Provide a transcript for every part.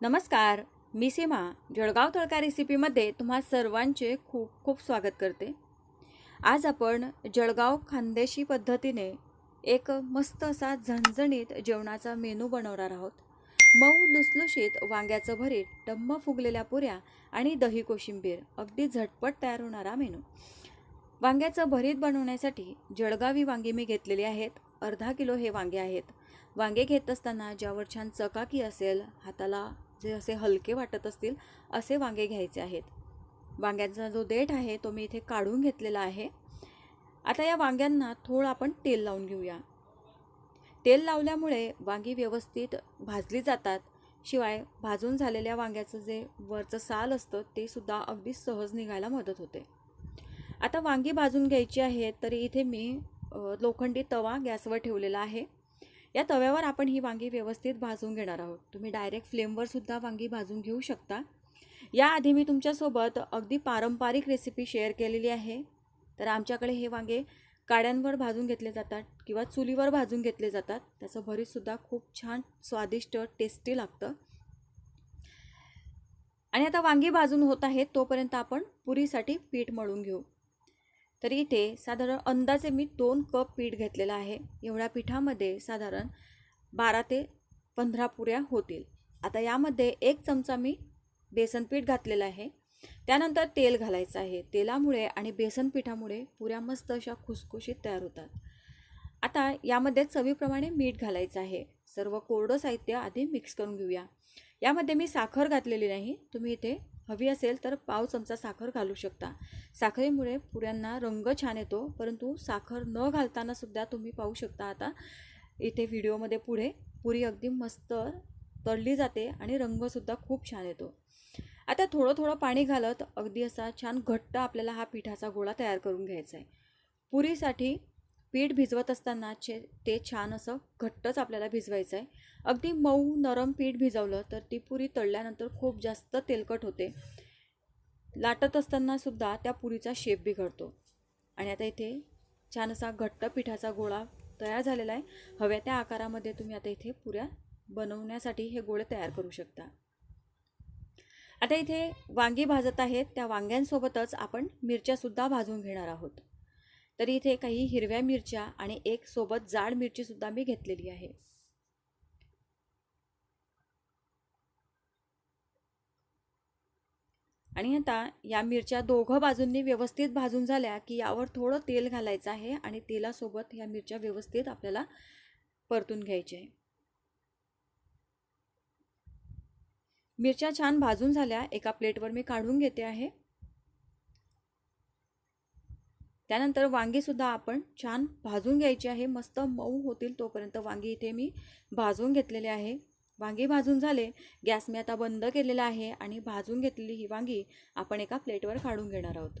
नमस्कार मी सीमा. जळगाव तळका रेसिपीमध्ये तुम्हा सर्वांचे खूप खूप स्वागत करते. आज आपण जळगाव खानदेशी पद्धतीने एक मस्त असा झणझणीत जेवणाचा मेनू बनवणार आहोत. मऊ लुसलुशीत वांग्याचं भरीत टम्म फुगलेल्या पुऱ्या आणि दही कोशिंबीर. अगदी झटपट तयार होणारा मेनू. वांग्याचं भरीत बनवण्यासाठी जळगावी वांगी मी घेतलेली आहेत. अर्धा किलो हे वांगे आहेत. वांगे घेत असताना ज्यावर छान चकाकी असेल हाताला जे असे हलके वाटत असतील असे वांगे घ्यायचे आहेत. वांग्यांचा जो देठ आहे तो मी इथे काढून घेतलेला आहे. आता या वांग्यांना थोडं आपण तेल लावून घेऊया. तेल लावल्यामुळे वांगी व्यवस्थित भाजली जातात. शिवाय भाजून झालेल्या वांग्याचं जे वरचं साल असतं ते सुद्धा अगदी सहज निघायला मदत होते. आता वांगी भाजून घ्यायची आहेत तरी इथे मी लोखंडी तवा गॅसवर ठेवलेला आहे. या तव्यावर आपण ही वांगी व्यवस्थित भाजून घेणार आहोत. तुम्ही डायरेक्ट फ्लेमवर सुद्धा वांगी भाजून घेऊ शकता. याआधी मी तुमच्यासोबत अगदी पारंपरिक रेसिपी शेअर केलेली आहे. तर आमच्याकडे हे वांगे काड्यांवर भाजून घेतले जातात किंवा चुलीवर भाजून घेतले जातात. त्याचं भरीतसुद्धा खूप छान स्वादिष्ट टेस्टी लागतं. आणि आता वांगी भाजून होत आहेत तोपर्यंत आपण पुरीसाठी पीठ मळून घेऊ. तर इथे साधारण अंदाजे मी दोन कप पीठ घेतलेलं आहे. एवढ्या पिठामध्ये साधारण बारा ते पंधरा पुऱ्या होतील. आता यामध्ये एक चमचा मी बेसन पीठ घातलेलं आहे. त्यानंतर तेल घालायचं आहे. तेलामुळे आणि बेसन पिठामुळे पुऱ्या मस्त अशा खुसखुशीत तयार होतात. आता यामध्ये चवीप्रमाणे मीठ घालायचं आहे. सर्व कोरडं साहित्य आधी मिक्स करून घेऊया. यामध्ये मी साखर घातलेली नाही. तुम्ही इथे हवी असेल तर पाव चमचा साखर घालू शकता. साखरेमुळे पुऱ्यांना रंग छान येतो परंतु साखर न घालताना सुद्धा तुम्ही पाहू शकता आता. इथे व्हिडिओमध्ये पुढे पुरी अगदी मस्त तळली जाते आणि रंगसुद्धा खूप छान येतो. आता थोडं थोडं पाणी घालत अगदी असा छान घट्ट आपल्याला हा पिठाचा गोळा तयार करून घ्यायचा आहे. पुरीसाठी पीठ भिजवत असताना चे ते छान असं घट्टच आपल्याला भिजवायचं आहे अगदी मऊ नरम पीठ भिजवलं तर ती पुरी तळल्यानंतर खूप जास्त तेलकट होते. लाटत असताना सुद्धा त्या पुरीचा शेप बिघडतो. आणि आता इथे छान असा घट्ट पिठाचा गोळा तयार झालेला आहे. हव्या त्या आकारामध्ये तुम्ही आता इथे पुऱ्या बनवण्यासाठी हे गोळे तयार करू शकता. आता इथे वांगी भाजत आहेत. त्या वांग्यांसोबतच आपण मिरच्यासुद्धा भाजून घेणार आहोत. तर इथे काही हिरव्या मिरच्या आणि एक सोबत जाड मिरचीसुद्धा मी घेतलेली आहे. आणि आता या मिरच्या दोघं बाजूंनी व्यवस्थित भाजून झाल्या की यावर थोडं तेल घालायचं आहे आणि तेलासोबत या मिरच्या व्यवस्थित आपल्याला परतून घ्यायच्या आहे मिरच्या छान भाजून झाल्या. एका प्लेटवर मी काढून घेते आहे. त्यानंतर वांगीसुद्धा आपण छान भाजून घ्यायची आहे. मस्त मऊ होतील तोपर्यंत वांगी इथे मी भाजून घेतलेले आहे. वांगी भाजून झाले गॅस मी आता बंद केलेला आहे आणि भाजून घेतलेली ही वांगी आपण एका प्लेटवर काढून घेणार आहोत.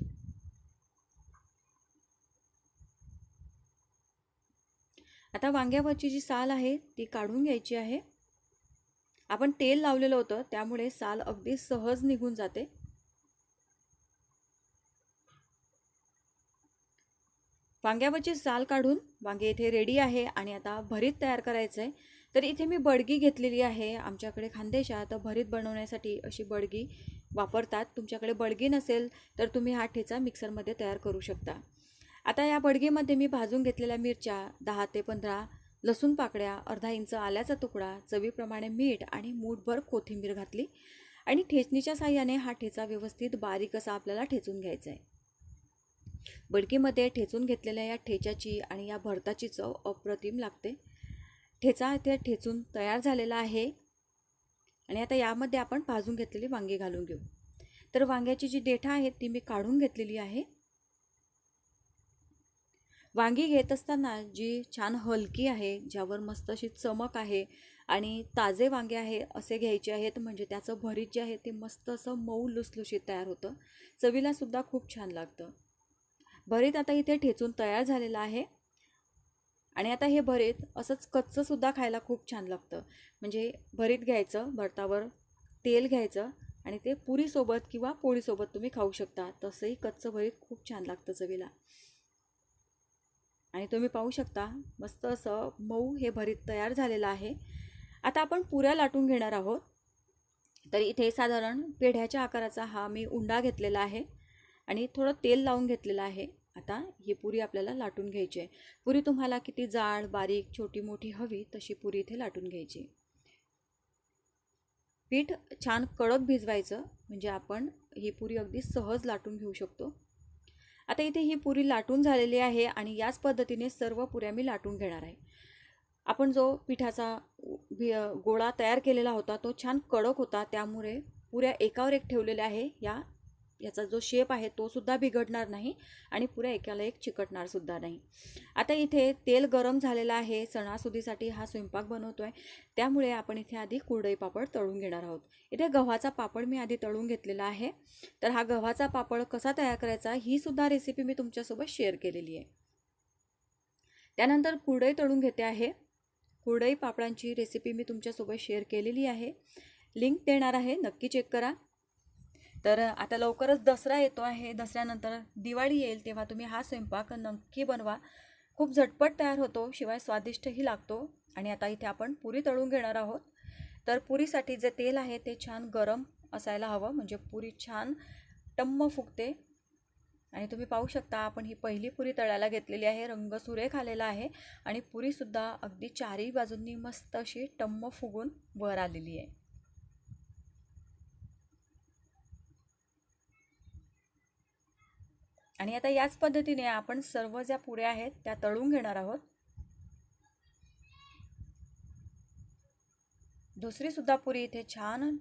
आता वांग्यावरची जी साल आहे ती काढून घ्यायची आहे. आपण तेल लावलेलं होतं त्यामुळे साल अगदी सहज निघून जाते. वांग्यावरची साल काढून वांगे इथे रेडी आहे आणि आता भरीत तयार करायचं आहे तर इथे मी बडगी घेतलेली आहे. आमच्याकडे खानदेशात भरीत बनवण्यासाठी अशी बडगी वापरतात. तुमच्याकडे बडगी नसेल तर तुम्ही हा ठेचा मिक्सरमध्ये तयार करू शकता. आता या बडगीमध्ये मी भाजून घेतलेल्या मिरच्या दहा ते पंधरा लसूण पाकळ्या अर्धा इंच आल्याचा तुकडा चवीप्रमाणे मीठ आणि मूठभर कोथिंबीर घातली आणि ठेचणीच्या साह्याने हा ठेचा व्यवस्थित बारीक असा आपल्याला ठेचून घ्यायचा आहे बडकीमध्ये ठेचून घेतलेल्या या ठेच्याची आणि या भरताची चव अप्रतिम लागते. ठेचा इथे ठेचून तयार झालेला आहे. आणि आता यामध्ये आपण भाजून घेतलेली वांगी घालून घेऊ. तर वांग्याची जी देठा आहे ती मी काढून घेतलेली आहे. वांगी घेत असताना जी छान हलकी आहे ज्यावर मस्त अशी चमक आहे आणि ताजे वांगे आहे असे घ्यायचे आहेत. म्हणजे त्याचं भरीत जे आहे ते मस्त असं मऊ लुसलुशीत तयार होतं. चवीलासुद्धा खूप छान लागतं. भरीत आता इथे ठेचून तयार झालेलं आहे. आणि आता हे भरीत असंच कच्चंसुद्धा खायला खूप छान लागतं. म्हणजे भरीत घ्यायचं भरतावर तेल घ्यायचं आणि ते पुरीसोबत किंवा पोळीसोबत तुम्ही खाऊ शकता. तसंही कच्चं भरीत खूप छान लागतं चवीला. आणि तुम्ही पाहू शकता मस्त असं मऊ हे भरीत तयार झालेलं आहे. आता आपण पुऱ्या लाटून घेणार आहोत. तर इथे साधारण पेढ्याच्या आकाराचा हा मी उंडा घेतलेला आहे. आणि थोडं तेल लावून घेतलेलं आहे. आता ही पुरी आपल्याला लाटून घ्यायची आहे. पुरी तुम्हाला किती जाड बारीक छोटी मोठी हवी तशी पुरी इथे लाटून घ्यायची. पीठ छान कडक भिजवायचं म्हणजे आपण ही पुरी अगदी सहज लाटून घेऊ शकतो. आता इथे ही पुरी लाटून झालेली आहे आणि याच पद्धतीने सर्व पुऱ्या मी लाटून घेणार आहे. आपण जो पिठाचा गोळा तयार केलेला होता तो छान कडक होता. त्यामुळे पुऱ्या एकावर एक ठेवलेल्या आहे या याचा जो शेप आहे तो सुद्धा बिघडणार नाही आणि पुऱ्या एकाला एक चिकटणार सुद्धा नाही. आता इथे तेल गरम झालेलं आहे सणासुदीसाठी हा स्वयंपाक बनवतो आहे त्यामुळे आपण इथे आधी कुरडई पापड तळून घेणार आहोत. इथे गव्हाचा पापड मी आधी तळून घेतलेला आहे. तर हा गव्हाचा पापड कसा तयार करायचा ही सुद्धा रेसिपी मी तुमच्यासोबत शेअर केलेली आहे. त्यानंतर कुरडई तळून घेते आहे. कुरडई पापडांची रेसिपी मी तुमच्यासोबत शेअर केलेली आहे. लिंक देणार आहे नक्की चेक करा. तर आता लवकरच दसरा येतो आहे. दसऱ्यानंतर दिवाळी येईल तेव्हा तुम्ही हा स्वयंपाक नक्की बनवा. खूप झटपट तयार होतो शिवाय स्वादिष्टही लागतो. आणि आता इथे आपण पुरी तळून घेणार आहोत. तर पुरीसाठी जे तेल आहे ते छान गरम असायला हवं म्हणजे पुरी छान टम्म फुगते. आणि तुम्ही पाहू शकता आपण ही पहिली पुरी तळायला घेतलेली आहे. रंग सुरेख आलेला आहे आणि पुरीसुद्धा अगदी चारही बाजूंनी मस्त अशी टम्म फुगून वर आलेली आहे. आणि आता याच पद्धतीने आपण सर्व ज्या पुऱ्या आहेत त्या तळून घेणार आहोत. दुसरी सुद्धा पुरी इथे छान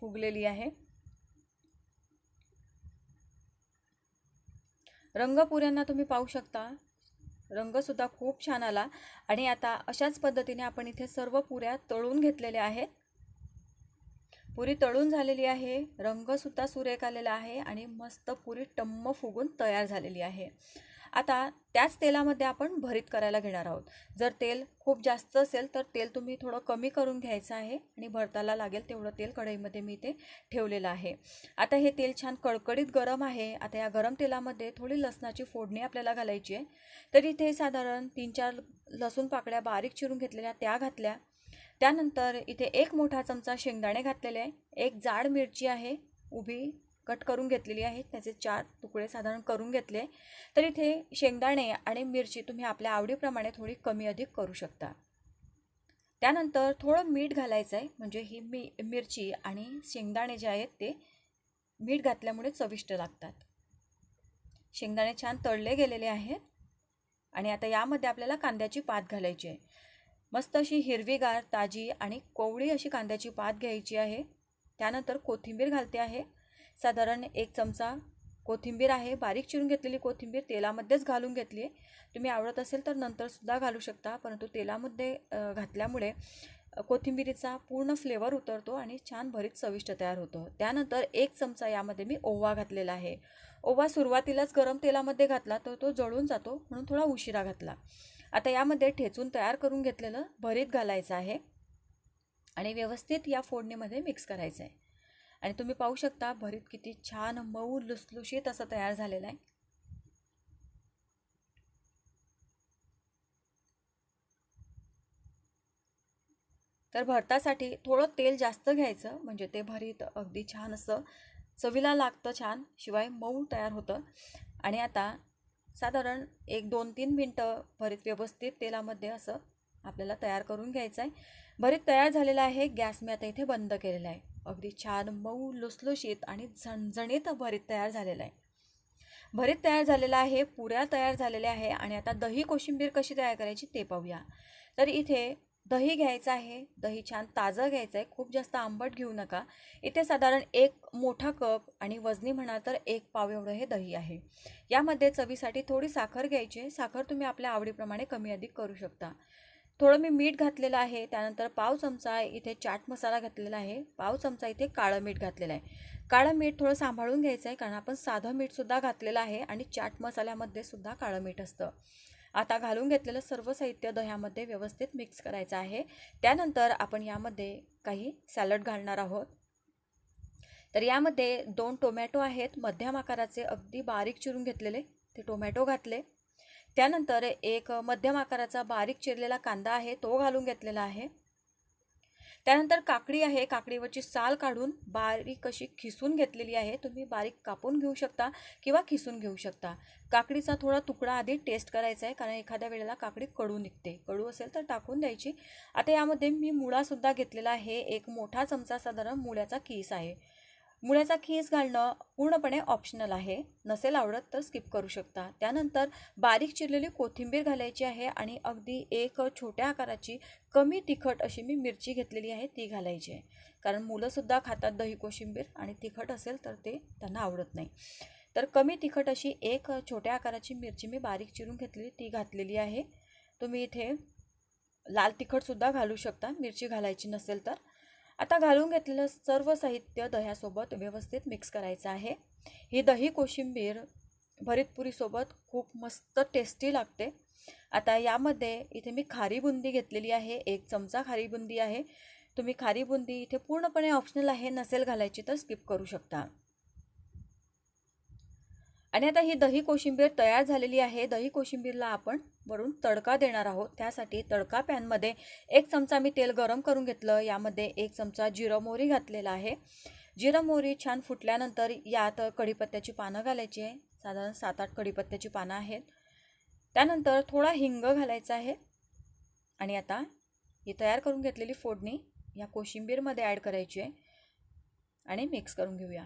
फुगलेली आहे. रंगपुऱ्यांना तुम्ही पाहू शकता. रंगसुद्धा खूप छान आला. आणि आता अशाच पद्धतीने आपण इथे सर्व पुऱ्या तळून घेतलेल्या आहेत. पुरी तळून झालेली आहे रंगसुद्धा सुरेख आलेला आहे आणि मस्त पुरी टम्म फुगून तयार झालेली आहे. आता त्याच तेलामध्ये आपण भरीत करायला घेणार आहोत. जर तेल खूप जास्त असेल तर तेल तुम्ही थोडं कमी करून घ्यायचं आहे आणि भरताला लागेल तेवढं तेल कढईमध्ये मी ते ठेवलेलं आहे. आता हे तेल छान कडकडीत गरम आहे. आता या गरम तेलामध्ये थोडी लसणाची फोडणी आपल्याला घालायची आहे. तर इथे साधारण तीन चार लसूण पाकळ्या बारीक चिरून घेतलेल्या त्या घातल्या. त्यानंतर इथे एक मोठा चमचा शेंगदाणे घातलेले आहे. एक जाड मिरची आहे उभी कट करून घेतलेली आहे. त्याचे चार तुकडे साधारण करून घेतले तर इथे शेंगदाणे आणि मिरची तुम्ही आपल्या आवडीप्रमाणे थोडी कमी अधिक करू शकता. त्यानंतर थोडं मीठ घालायचं आहे. म्हणजे ही मी मिरची आणि शेंगदाणे जे आहेत ते मीठ घातल्यामुळे चविष्ट लागतात. शेंगदाणे छान तळले गेलेले आहेत. आणि आता यामध्ये आपल्याला कांद्याची पात घालायची आहे. मस्त अशी हिरवीगार ताजी आणि कोवळी अशी कांद्याची पात घ्यायची आहे. त्यानंतर कोथिंबीर घालते आहे. साधारण एक चमचा कोथिंबीर आहे. बारीक चिरून घेतलेली कोथिंबीर तेलामध्येच घालून घेतली आहे. तुम्ही आवडत असेल तर नंतरसुद्धा घालू शकता परंतु तेलामध्ये घातल्यामुळे कोथिंबीरीचा पूर्ण फ्लेवर उतरतो आणि छान भरीत चविष्ट तयार होतो. त्यानंतर एक चमचा यामध्ये मी ओवा घातलेला आहे. ओवा सुरुवातीलाच गरम तेलामध्ये घातला तर तो जळून जातो म्हणून थोडा उशिरा घातला. आता यामध्ये ठेचून तयार करून घेतलेलं भरीत घालायचं आहे. आणि व्यवस्थित या फोडणीमध्ये मिक्स करायचं आहे. आणि तुम्ही पाहू शकता भरीत किती छान मऊ लुसलुशीत असं तयार झालेलं आहे. तर भरतासाठी थोडं तेल जास्त घ्यायचं म्हणजे ते भरीत अगदी छान असं चवीला लागतं छान शिवाय मऊ तयार होतं. आणि आता साधारण एक दोन तीन मिनटं भरीत व्यवस्थित तेलामध्ये असं आपल्याला तयार करून घ्यायचं आहे. भरीत तयार झालेला आहे. गॅस मी आता इथे बंद केलेला आहे. अगदी छान मऊ लुसलुशीत आणि झणझणीत भरीत तयार झालेला आहे. भरीत तयार झालेला आहे पुऱ्या तयार झालेल्या आहे आणि आता दही कोशिंबीर कशी तयार करायची ते पाहूया. तर इथे दही घ्यायचं आहे. दही छान ताजं घ्यायचं आहे. खूप जास्त आंबट घेऊ नका. इथे साधारण एक मोठा कप आणि वजनी म्हणाल तर एक पाव एवढं हे दही आहे. यामध्ये चवीसाठी थोडी साखर घ्यायची. आहे साखर तुम्ही आपल्या आवडीप्रमाणे कमी अधिक करू शकता. थोडं मी मीठ घातलेलं आहे. त्यानंतर पाव चमचा इथे चाट मसाला घातलेला आहे. पाव चमचा इथे काळं मीठ घातलेलं आहे. काळं मीठ थोडं सांभाळून घ्यायचं आहे. कारण आपण साधं मीठसुद्धा घातलेलं आहे आणि चाट मसाल्यामध्ये सुद्धा काळं मीठ असतं. आता घालून घेतलेलं सर्व साहित्य दह्यामध्ये व्यवस्थित मिक्स करायचं आहे. त्यानंतर आपण यामध्ये काही सॅलड घालणार आहोत. तर यामध्ये दोन टोमॅटो आहेत. मध्यम आकाराचे अगदी बारीक चिरून घेतलेले ते टोमॅटो घातले. त्यानंतर एक मध्यम आकाराचा बारीक चिरलेला कांदा आहे तो घालून घेतलेला आहे. त्यानंतर काकडी आहे. काकडीवरची साल काढून बारीक अशी खिसून घेतलेली आहे. तुम्ही बारीक कापून घेऊ शकता किंवा खिसून घेऊ शकता. काकडीचा थोडा तुकडा आधी टेस्ट करायचा आहे. कारण एखाद्या वेळेला काकडी कडू निघते. कडू असेल तर टाकून द्यायची. आता यामध्ये मी मुळासुद्धा घेतलेला आहे. एक मोठा चमचा साधारण मुळ्याचा किस आहे. मुळ्याचा खीस घालणं पूर्णपणे ऑप्शनल आहे. नसेल आवडत तर स्किप करू शकता. त्यानंतर बारीक चिरलेली कोथिंबीर घालायची आहे आणि अगदी एक छोट्या आकाराची कमी तिखट अशी मी मिरची घेतलेली आहे ती घालायची आहे. कारण मुलंसुद्धा खातात दही कोशिंबीर आणि तिखट असेल तर ते त्यांना आवडत नाही. तर कमी तिखट अशी एक छोट्या आकाराची मिरची मी बारीक चिरून घेतलेली ती घातलेली आहे. तुम्ही इथे लाल तिखटसुद्धा घालू शकता. मिरची घालायची नसेल तर. आता घालून घेतलेलं सर्व साहित्य दह्यासोबत व्यवस्थित मिक्स करायचं आहे. ही दही कोशिंबीर भरितपुरीसोबत खूप मस्त टेस्टी लागते. आता यामध्ये इथे मी खारी बुंदी घेतलेली आहे. एक चमचा खारी बुंदी आहे. तुम्ही खारी बुंदी इथे पूर्णपणे ऑप्शनल आहे नसेल घालायची तर स्किप करू शकता. आणि आता ही दही कोशिंबीर तयार झालेली आहे. दही कोशिंबीरला आपण वरून तडका देणार आहोत. त्यासाठी तडका पॅनमध्ये एक चमचा मी तेल गरम करून घेतलं. यामध्ये एक चमचा जिरं मोहरी घातलेला आहे. जिरं मोहरी छान फुटल्यानंतर यात कढीपत्त्याची पानं घालायची आहे. साधारण सात आठ कढीपत्त्याची पानं आहेत. त्यानंतर थोडा हिंग घालायचा आहे. आणि आता ही तयार करून घेतलेली फोडणी या कोशिंबीरमध्ये ॲड करायची आहे. आणि मिक्स करून घेऊया.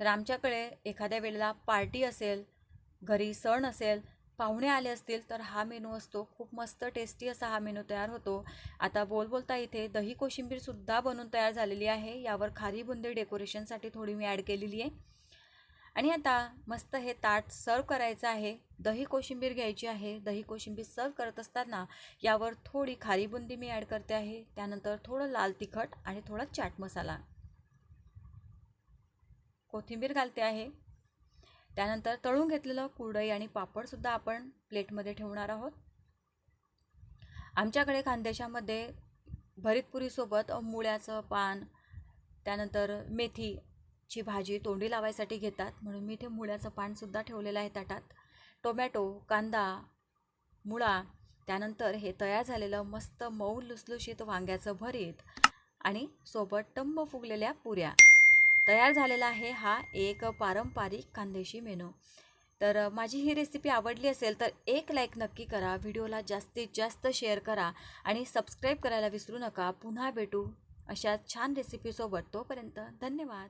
तर आमच्याकडे एखाद्या वेळेला पार्टी असेल घरी सण असेल पाहुणे आले असतील तर हा मेनू असतो. खूप मस्त टेस्टी असा हा मेनू तयार होतो. आता बोल बोलता इथे दही कोशिंबीरसुद्धा बनवून तयार झालेली आहे. यावर खारी बुंदी डेकोरेशनसाठी थोडी मी ॲड केलेली आहे. आणि आता मस्त हे ताट सर्व करायचं आहे. दही कोशिंबीर घ्यायची आहे. दही कोशिंबीर सर्व करत असताना यावर थोडी खारी बुंदी मी ॲड करते आहे. त्यानंतर थोडं लाल तिखट आणि थोडा चाट मसाला. कोथिंबीर घालते आहे. त्यानंतर तळून घेतलेलं कुरडई आणि पापडसुद्धा आपण प्लेटमध्ये ठेवणार आहोत. आमच्याकडे खानदेशामध्ये भरीतपुरीसोबत मुळ्याचं पान त्यानंतर मेथीची भाजी तोंडी लावायसाठी घेतात. म्हणून मी इथे मुळ्याचं पानसुद्धा ठेवलेलं आहे ताटात. टोमॅटो कांदा मुळा त्यानंतर हे तयार झालेलं मस्त मऊ लुसलुशीत वांग्याचं भरीत आणि सोबत टंब फुगलेल्या पुऱ्या. तयार झालेला आहे हा एक पारंपरिक खानदेशी मेनू. तर माझी ही रेसिपी आवडली असेल तर एक लाईक नक्की करा. व्हिडिओला जास्तीत जास्त शेअर करा आणि सबस्क्राईब करायला विसरू नका. पुन्हा भेटू अशा छान रेसिपीसोबत तोपर्यंत धन्यवाद.